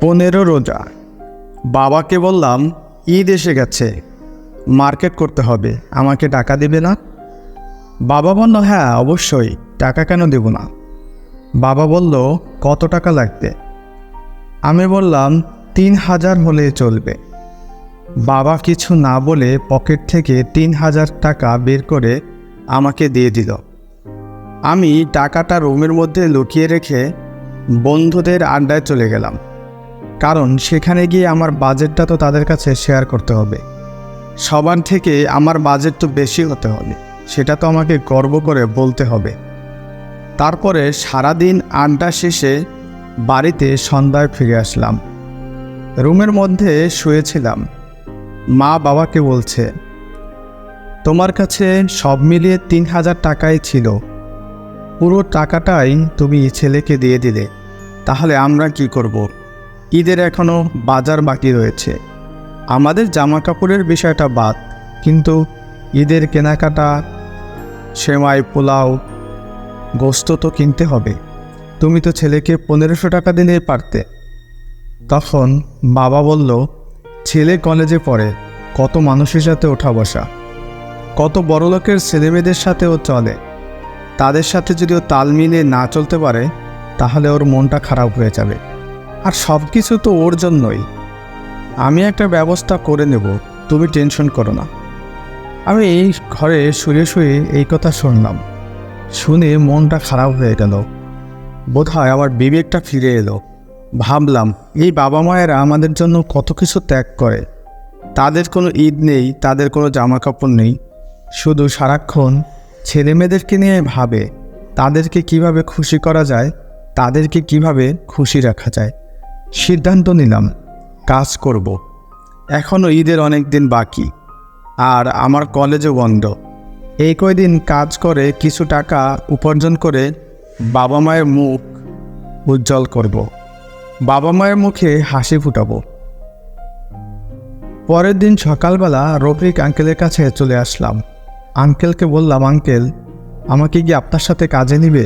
পনেরো রোজা। বাবাকে বললাম, ঈদ এসে গেছে, মার্কেট করতে হবে, আমাকে টাকা দেবে না? বাবা বলল হ্যাঁ অবশ্যই, টাকা কেন দেব না? বাবা বলল, কত টাকা লাগবে? আমি বললাম, তিন হাজার হলে চলবে। বাবা কিছু না বলে পকেট থেকে তিন হাজার টাকা বের করে আমাকে দিয়ে দিল। আমি টাকাটা রুমের মধ্যে লুকিয়ে রেখে বন্ধুদের আড্ডায় চলে গেলাম। কারণ সেখানে গিয়ে আমার বাজেটটা তো তাদের কাছে শেয়ার করতে হবে। সবার থেকে আমার বাজেট তো বেশি হতে হবে, সেটা তো আমাকে গর্ব করে বলতে হবে। তারপরে সারাদিন আড্ডা শেষে বাড়িতে সন্ধ্যায় ফিরে আসলাম। রুমের মধ্যে শুয়েছিলাম। মা বাবাকে বলছে, তোমার কাছে সব মিলিয়ে তিন হাজার টাকাই ছিল। পুরো টাকাটাই তুমি ছেলেকে দিয়ে দিলে। তাহলে আমরা কি করব। ঈদের এখনও বাজার বাকি রয়েছে। আমাদের জামা কাপড়ের বিষয়টা বাদ, কিন্তু ঈদের কেনাকাটা, সেমাই পোলাও, গোস্ত তো কিনতে হবে। তুমি তো ছেলেকে পনেরোশো টাকা দিলে পারতে। তখন বাবা বলল, ছেলে কলেজে পড়ে, কত মানুষের সাথে ওঠা বসা। কত বড়লোকের ছেলেমেয়েদের সাথেও চলে। তাদের সাথে যদি ও তাল মিলিয়ে না চলতে পারে, তাহলে ওর মনটা খারাপ হয়ে যাবে। আর সব কিছু তো ওর জন্যই। আমি একটা ব্যবস্থা করে নেব, তুমি টেনশন করো না। আমি এই ঘরে শুয়ে শুয়ে এই কথা শুনলাম। শুনে মনটা খারাপ হয়ে গেল। বোধহয় আমার বিবেকটা ফিরে এলো। ভাবলাম, এই বাবা মায়েরা আমাদের জন্য কত কিছু ত্যাগ করে। তাদের কোনো ঈদ নেই, তাদের কোনো জামা কাপড় নেই। শুধু সারাক্ষণ ছেলেমেয়েদেরকে নিয়ে ভাবে, তাদেরকে কীভাবে খুশি করা যায়, তাদেরকে কীভাবে খুশি রাখা যায়। সিদ্ধান্ত নিলাম, কাজ করব। এখনও ঈদের অনেক দিন বাকি, আর আমার কলেজও বন্ধ। এই কয়দিন কাজ করে কিছু টাকা উপার্জন করে বাবা মায়ের মুখ উজ্জ্বল করব। বাবা মায়ের মুখে হাসি ফুটাব। পরের দিন সকালবেলা রফিক আঙ্কেলের কাছে চলে আসলাম। আঙ্কেলকে বললাম, আঙ্কেল, আমাকে কি আপনার সাথে কাজে নিবে?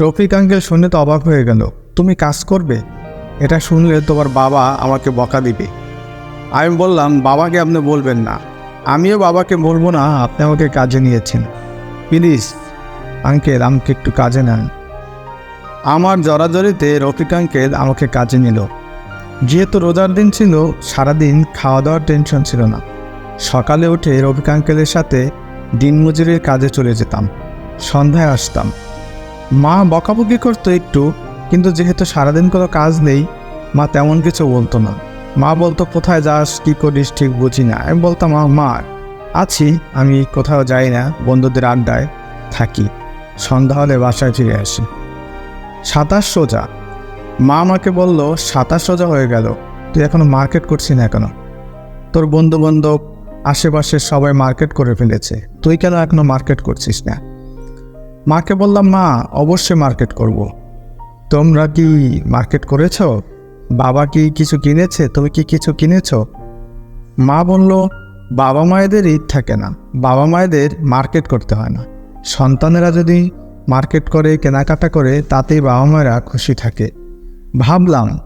রফিক আঙ্কেল শুনে তো অবাক হয়ে গেল, তুমি কাজ করবে? এটা শুনলে তোমার বাবা আমাকে বকা দিবে। আমি বললাম, বাবাকে আপনি বলবেন না। আমিও বাবাকে বলব না, আপনি আমাকে কাজে নিয়েছেন। প্লিজ, আঙ্কেল, আমাকে একটু কাজে নেন। আমার জড়াজড়িতে রফিক আঙ্কেল আমাকে কাজে নিল। যেহেতু রোজার দিন ছিল, সারাদিন খাওয়া দাওয়ার টেনশন ছিল না। সকালে উঠে রফিক আঙ্কেলের সাথে দিনমজুরির কাজে চলে যেতাম। সন্ধ্যায় আসতাম। মা বকাবকি করতো একটু কিন্তু যেহেতু সারাদিন কোনো কাজ নেই, মা তেমন কিছু বলতো না। মা বলতো, কোথায় যাস, কী করিস, ঠিক বুঝি না। আমি বলতাম, মা আছি। আমি কোথাও যাই না, বন্ধুদের আড্ডায় থাকি। সন্ধ্যা হলে বাসায় ফিরে আসি। সাতাশ সোজা। মা আমাকে বলল সাতাশ সোজা হয়ে গেল। তুই এখনও মার্কেট করছি না এখনও তোর বন্ধু বান্ধব আশেপাশে সবাই মার্কেট করে ফেলেছে। তুই কেন এখনও মার্কেট করছিস না? মাকে বললাম, মা, অবশ্যই মার্কেট করব। তোমরা কি মার্কেট করেছ? বাবা কি কিছু কিনেছে? তুমি কি কিছু কিনেছ? মা বলল, বাবা মায়েদের ঈদ থাকে না। বাবা মায়েদের মার্কেট করতে হয় না। সন্তানেরা যদি মার্কেট করে, কেনাকাটা করে, তাতেই বাবা মায়েরা খুশি থাকে। ভাবলাম,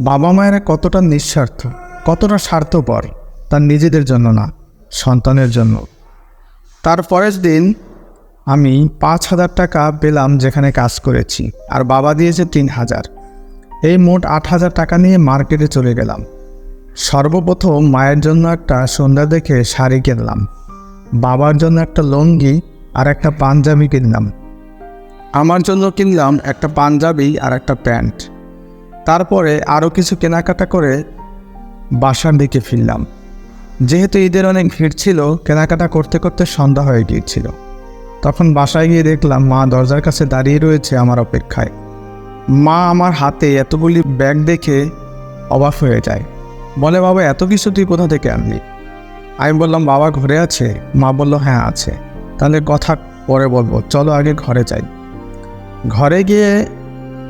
বাবা মায়েরা কতটা নিঃস্বার্থ, কতটা স্বার্থপর তার নিজেদের জন্য না, সন্তানের জন্য। তার পরের দিন আমি পাঁচ হাজার টাকা পেলাম যেখানে কাজ করেছি, আর বাবা দিয়েছে তিন হাজার। এই মোট আট হাজার টাকা নিয়ে মার্কেটে চলে গেলাম। সর্বপ্রথম মায়ের জন্য একটা সন্ধ্যা দেখে শাড়ি কিনলাম, বাবার জন্য একটা লুঙ্গি আর একটা পাঞ্জাবি কিনলাম। আমার জন্য কিনলাম একটা পাঞ্জাবি আর একটা প্যান্ট। তারপরে আরও কিছু কেনাকাটা করে বাসার দিকে ফিরলাম। যেহেতু ঈদের অনেক ভিড় ছিল, কেনাকাটা করতে করতে সন্ধ্যা হয়ে গিয়েছিল। তখন বাসায় গিয়ে দেখলাম মা দরজার কাছে দাঁড়িয়ে রয়েছে আমার অপেক্ষায়। মা আমার হাতে এতগুলি ব্যাগ দেখে অবাক হয়ে যায়। বলে, বাবা, এত কিছু তুই কোথা থেকে আনলি? আমি বললাম, বাবা ঘরে আছে। মা বলল হ্যাঁ আছে। তাহলে কথা পরে বলব। চলো আগে ঘরে যাই। ঘরে গিয়ে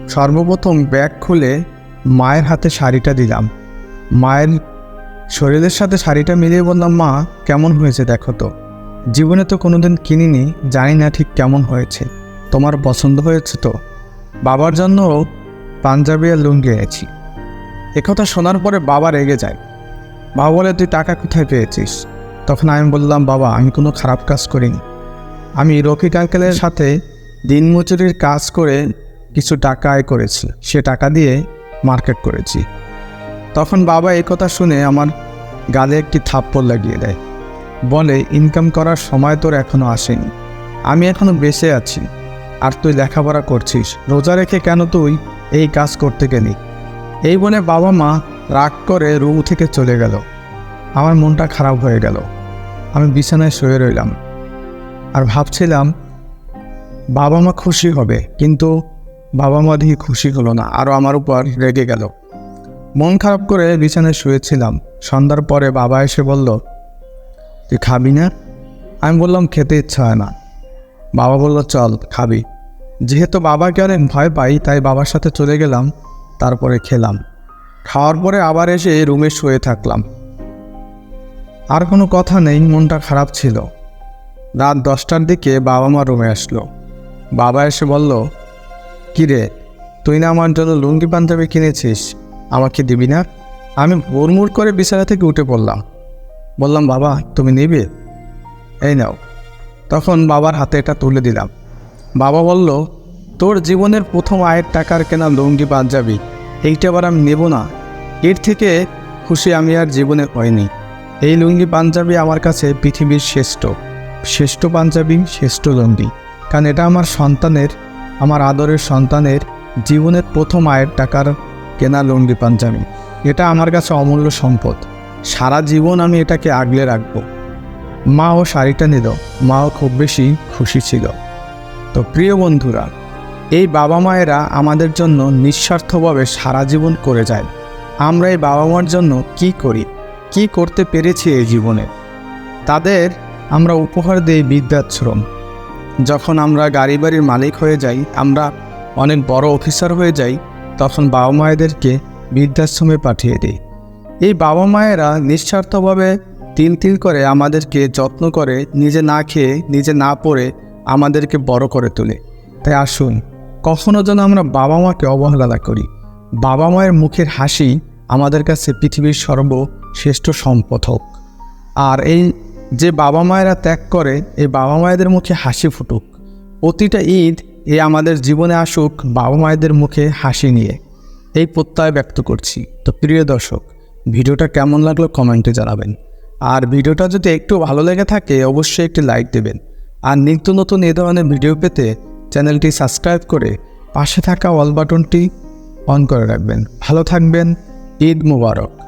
সর্বপ্রথম ব্যাগ খুলে মায়ের হাতে শাড়িটা দিলাম। মায়ের শরীরের সাথে শাড়িটা মিলিয়ে বললাম, মা, কেমন হয়েছে দেখো তো। জীবনে তো কোনোদিন কিনিনি, জানি না ঠিক কেমন হয়েছে। তোমার পছন্দ হয়েছে তো? বাবার জন্য পাঞ্জাবি আর লুঙ্গি এনেছি। একথা শোনার পরে বাবা রেগে যায়। বাবা বলে, তুই টাকা কোথায় পেয়েছিস? তখন আমি বললাম, বাবা, আমি কোনো খারাপ কাজ করিনি। আমি রফিক আঙ্কেলের সাথে দিনমজুরির কাজ করে কিছু টাকা আয় করেছি। সে টাকা দিয়ে মার্কেট করেছি। তখন বাবা এই কথা শুনে আমার গালে একটি থাপ্পড় লাগিয়ে দেয়। বলে, ইনকাম করার সময় তোর এখনও আসেনি। আমি এখনও বেঁচে আছি। আর তুই লেখাপড়া করছিস। রোজা রেখে কেন তুই এই কাজ করতে গেলি? এই বলে বাবা মা রাগ করে রুম থেকে চলে গেল। আমার মনটা খারাপ হয়ে গেল। আমি বিছানায় শুয়ে রইলাম। আর ভাবছিলাম, বাবা মা খুশি হবে। কিন্তু বাবা মা দিয়ে খুশি হলো না। আরও আমার উপর রেগে গেল। মন খারাপ করে বিছানায় শুয়েছিলাম। সন্ধ্যার পরে বাবা এসে বলল তুই খাবি না? আমি বললাম, খেতে ইচ্ছা হয় না। বাবা বলল, চল, খাবি। যেহেতু বাবাকে অনেক ভয় পাই, তাই বাবার সাথে চলে গেলাম, তারপরে খেলাম। খাওয়ার পরে আবার এসে রুমে শুয়ে থাকলাম। আর কোনো কথা নেই, মনটা খারাপ ছিল। রাত দশটার দিকে বাবা মা রুমে আসলো। বাবা এসে বলল কিরে তুই না আমার জন্য লুঙ্গি পাঞ্জাবি কিনেছিস? আমাকে দিবি না? আমি হুড়মুড় করে বিছানা থেকে উঠে পড়লাম। বললাম, বাবা, তুমি নিবে? এই নাও। তখন বাবার হাতে এটা তুলে দিলাম। বাবা বলল, তোর জীবনের প্রথম আয়ের টাকার কেনা লুঙ্গি পাঞ্জাবি, এইটা আবার আমি নেব না। এর থেকে খুশি আমি আর জীবনে হয়নি এই লুঙ্গি পাঞ্জাবি আমার কাছে পৃথিবীর শ্রেষ্ঠ। শ্রেষ্ঠ পাঞ্জাবি, শ্রেষ্ঠ লুঙ্গি। কারণ এটা আমার সন্তানের, আমার আদরের সন্তানের জীবনের প্রথম আয়ের টাকার কেনা লুঙ্গি পাঞ্জাবি। এটা আমার কাছে অমূল্য সম্পদ। সারা জীবন আমি এটাকে আগলে রাখব। মা ও শাড়িটা নিল। মাও খুব বেশি খুশি ছিল। তো প্রিয় বন্ধুরা, এই বাবা মায়েরা আমাদের জন্য নিঃস্বার্থভাবে সারা জীবন করে যায়। আমরা এই বাবা মার জন্য কি করি? কি করতে পেরেছি এই জীবনে? তাদের আমরা উপহার দিই বৃদ্ধাশ্রম। যখন আমরা গাড়ি বাড়ির মালিক হয়ে যাই, আমরা অনেক বড় অফিসার হয়ে যাই, তখন বাবা মায়েদেরকে বৃদ্ধাশ্রমে পাঠিয়ে দিই। এই বাবা মায়েরা নিঃস্বার্থভাবে তিল তিল করে আমাদেরকে যত্ন করে নিজে না খেয়ে, নিজে না পড়ে আমাদেরকে বড় করে তোলে। তাই আসুন, কখনো যেন আমরা বাবা মাকে অবহেলা করি। বাবা মায়ের মুখের হাসি আমাদের কাছে পৃথিবীর সর্বশ্রেষ্ঠ সম্পদ হোক। আর এই যে বাবা মায়েরা ত্যাগ করে, এই বাবা মায়েদের মুখে হাসি ফুটুক। প্রতিটা ঈদ এ আমাদের জীবনে আসুক বাবা মায়েদের মুখে হাসি নিয়ে। এই প্রত্যয় ব্যক্ত করছি। তো প্রিয় দর্শক ভিডিওটা কেমন লাগল কমেন্টে জানাবেন। আর ভিডিওটা যদি একটু ভালো লেগে থাকে, অবশ্যই একটি লাইক দেবেন। আর নিত্য নতুন এ ধরনের ভিডিও পেতে চ্যানেলটি সাবস্ক্রাইব করে পাশে থাকা অল বাটনটি অন করে রাখবেন। ভালো থাকবেন, ঈদ মুবারক।